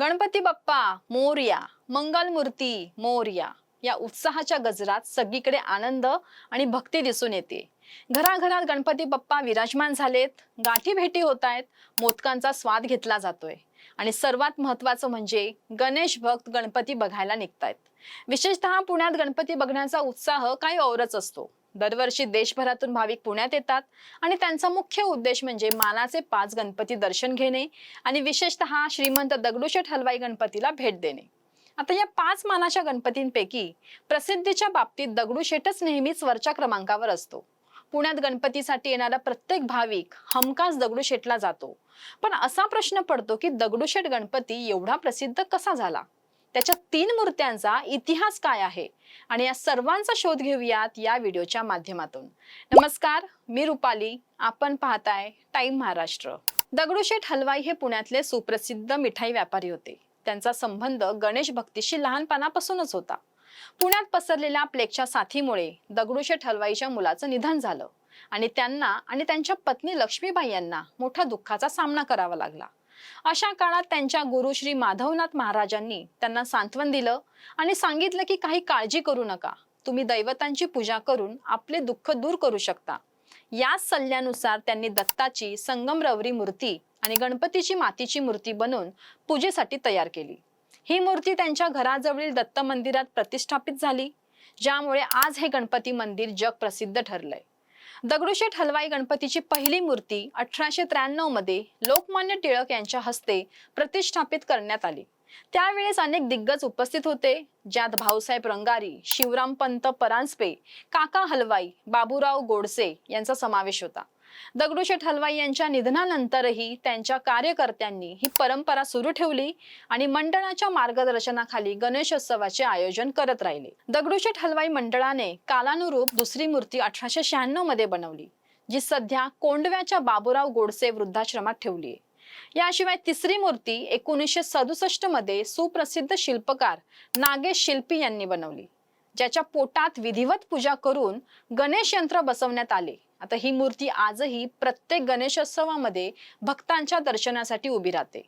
गणपती बाप्पा मोर्या मंगलमूर्ती मोरया या उत्साहाच्या गजरात सगळीकडे आनंद आणि भक्ती दिसून येते. घराघरात गणपती बाप्पा विराजमान झालेत गाठी भेटी होत आहेत मोदकांचा स्वाद घेतला जातोय आणि सर्वात महत्वाचं म्हणजे गणेश भक्त गणपती बघायला निघतायत. विशेषतः पुण्यात गणपती बघण्याचा उत्साह काही औरच असतो. दरवर्षी देशभरातून भाविक पुण्यात येतात आणि त्यांचा मुख्य उद्देश म्हणजे मानाचे पाच गणपती दर्शन घेणे आणि विशेषतः श्रीमंत दगडूशेठ हलवाई गणपतीला भेट देणे. आता या पाच मानाच्या गणपतींपैकी प्रसिद्धीच्या बाबतीत दगडूशेठच नेहमीच वरच्या क्रमांकावर असतो. पुण्यात गणपतीसाठी येणारा प्रत्येक भाविक हमखास दगडूशेठला जातो. पण असा प्रश्न पडतो की दगडूशेठ गणपती एवढा प्रसिद्ध कसा झाला? त्याच्या तीन मूर्त्यांचा इतिहास काय आहे? आणि या सर्वांचा शोध घेऊयात या व्हिडिओच्या माध्यमातून. नमस्कार मी रुपाली. आपण पाहताय टाइम महाराष्ट्र. दगडूशेठ हलवाई हे पुण्यातले सुप्रसिद्ध मिठाई व्यापारी होते. त्यांचा संबंध गणेश भक्तीशी लहानपणापासूनच होता. पुण्यात पसरलेल्या प्लेगच्या साथीमुळे दगडूशेठ हलवाईच्या मुलाचं निधन झालं आणि त्यांना आणि त्यांच्या पत्नी लक्ष्मीबाई यांना मोठ्या दुःखाचा सामना करावा लागला. अशा काळात त्यांच्या गुरु श्री माधवनाथ महाराजांनी त्यांना सांत्वन दिलं आणि सांगितलं की काही काळजी करू नका. तुम्ही दैवतांची पूजा करून आपले दुःख दूर करू शकता. याच सल्ल्यानुसार त्यांनी दत्ताची संगमरवरी मूर्ती आणि गणपतीची मातीची मूर्ती बनवून पूजेसाठी तयार केली. ही मूर्ती त्यांच्या घराजवळील दत्त मंदिरात प्रतिष्ठापित झाली ज्यामुळे आज हे गणपती मंदिर जग प्रसिद्ध ठरलंय. दगडूशेठ हलवाई गणपतीची पहिली मूर्ती अठराशे त्र्याण्णवमध्ये लोकमान्य टिळक यांच्या हस्ते प्रतिष्ठापित करण्यात आली. त्यावेळेस अनेक दिग्गज उपस्थित होते. ज्यात भाऊसाहेब रंगारी शिवराम पंत परांजपे काका हलवाई बाबूराव गोडसे यांचा समावेश होता. दगडूशेठ हलवाई यांच्या निधनानंतरही त्यांच्या कार्यकर्त्यांनी ही परंपरा सुरू ठेवली आणि मंडळाच्या मार्गदर्शनाखाली गणेशोत्सवाचे आयोजन करत राहिले. दगडूशेठ हलवाई मंडळाने कालानुरूप दुसरी मूर्ती अठराशे शहाण्णवमध्ये बनवली जी सध्या कोंडव्याच्या बाबूराव गोडसे वृद्धाश्रमात ठेवली आहे. याशिवाय तिसरी मूर्ती एकोणीसशे सदुसष्टमध्ये सुप्रसिद्ध शिल्पकार नागेश शिल्पी यांनी बनवली ज्याच्या पोटात विधिवत पूजा करून गणेश यंत्र बसवण्यात आले. आता ही मूर्ती आजही प्रत्येक गणेशोत्सवामध्ये भक्तांच्या दर्शनासाठी उभी राहते.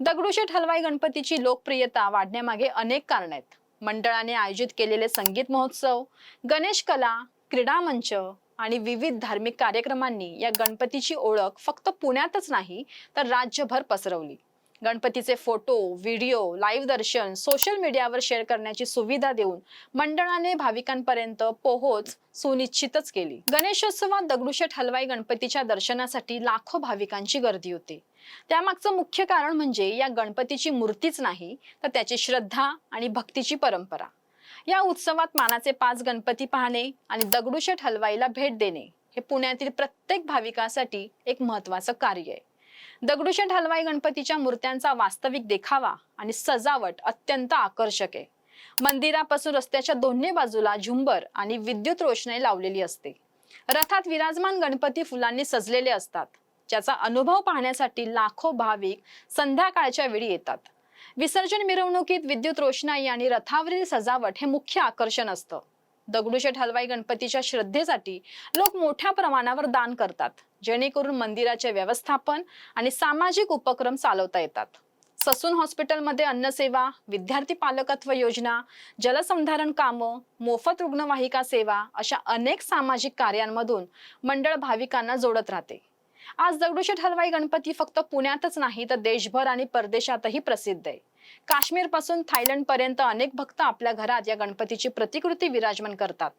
दगडूशेठ हलवाई गणपतीची लोकप्रियता वाढण्यामागे अनेक कारण आहेत. मंडळाने आयोजित केलेले संगीत महोत्सव गणेश कला क्रीडा मंच आणि विविध धार्मिक कार्यक्रमांनी या गणपतीची ओळख फक्त पुण्यातच नाही तर राज्यभर पसरवली. गणपतीचे फोटो व्हिडिओ लाईव्ह दर्शन सोशल मीडियावर शेअर करण्याची सुविधा देऊन मंडळाने भाविकांपर्यंत पोहोच सुनिश्चितच केली. गणेशोत्सवात दगडूशेठ हलवाई गणपतीच्या दर्शनासाठी लाखो भाविकांची गर्दी होती. त्यामागचं मुख्य कारण म्हणजे या गणपतीची मूर्तीच नाही तर त्याची श्रद्धा आणि भक्तीची परंपरा. या उत्सवात मानाचे पाच गणपती पाहणे आणि दगडूशेठ हलवाईला भेट देणे हे पुण्यातील प्रत्येक भाविकासाठी एक महत्वाचं कार्य आहे. दगडूशेठ हलवाई गणपतीच्या मूर्त्यांचा वास्तविक देखावा आणि सजावट अत्यंत आकर्षक आहे. मंदिरापासून रस्त्याच्या दोन्ही बाजूला झुंबर आणि विद्युत रोषणाई लावलेली असते. रथात विराजमान गणपती फुलांनी सजलेले असतात. ज्याचा अनुभव पाहण्यासाठी लाखो भाविक संध्याकाळच्या वेळी येतात. विसर्जन मिरवणुकीत विद्युत रोषणाई आणि रथावरील सजावट हे मुख्य आकर्षण असतं. दगडूशेठ हलवाई गणपतीच्या श्रद्धेसाठी लोक मोठ्या प्रमाणावर दान करतात जेणेकरून मंदिराचे व्यवस्थापन आणि सामाजिक उपक्रम चालवता येतात. ससून हॉस्पिटलमध्ये अन्नसेवा विद्यार्थी पालकत्व योजना जलसंधारण कामं मोफत रुग्णवाहिका सेवा अशा अनेक सामाजिक कार्यांमधून मंडळ भाविकांना जोडत राहते. आज दगडूशेठ हलवाई गणपती फक्त पुण्यातच नाही तर देशभर आणि परदेशातही प्रसिद्ध आहे. काश्मीरपासून थायलंड पर्यंत अनेक भक्त आपल्या घरात या गणपतीची प्रतिकृती विराजमान करतात.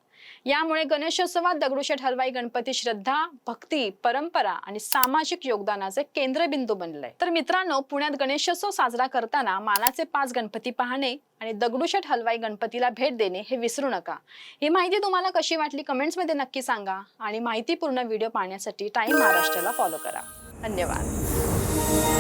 यामुळे गणेशोत्सवात दगडूशेठ हलवाई गणपती श्रद्धा भक्ती परंपरा आणि सामाजिक योगदानाचे केंद्रबिंदू बनलंय तर मित्रांनो पुण्यात गणेशोत्सव साजरा करताना मानाचे पाच गणपती पाहणे आणि दगडूशेठ हलवाई गणपतीला भेट देणे हे विसरू नका. ही माहिती तुम्हाला कशी वाटली कमेंट्समध्ये नक्की सांगा आणि माहितीपूर्ण व्हिडिओ पाहण्यासाठी टाइम महाराष्ट्राला फॉलो करा. धन्यवाद.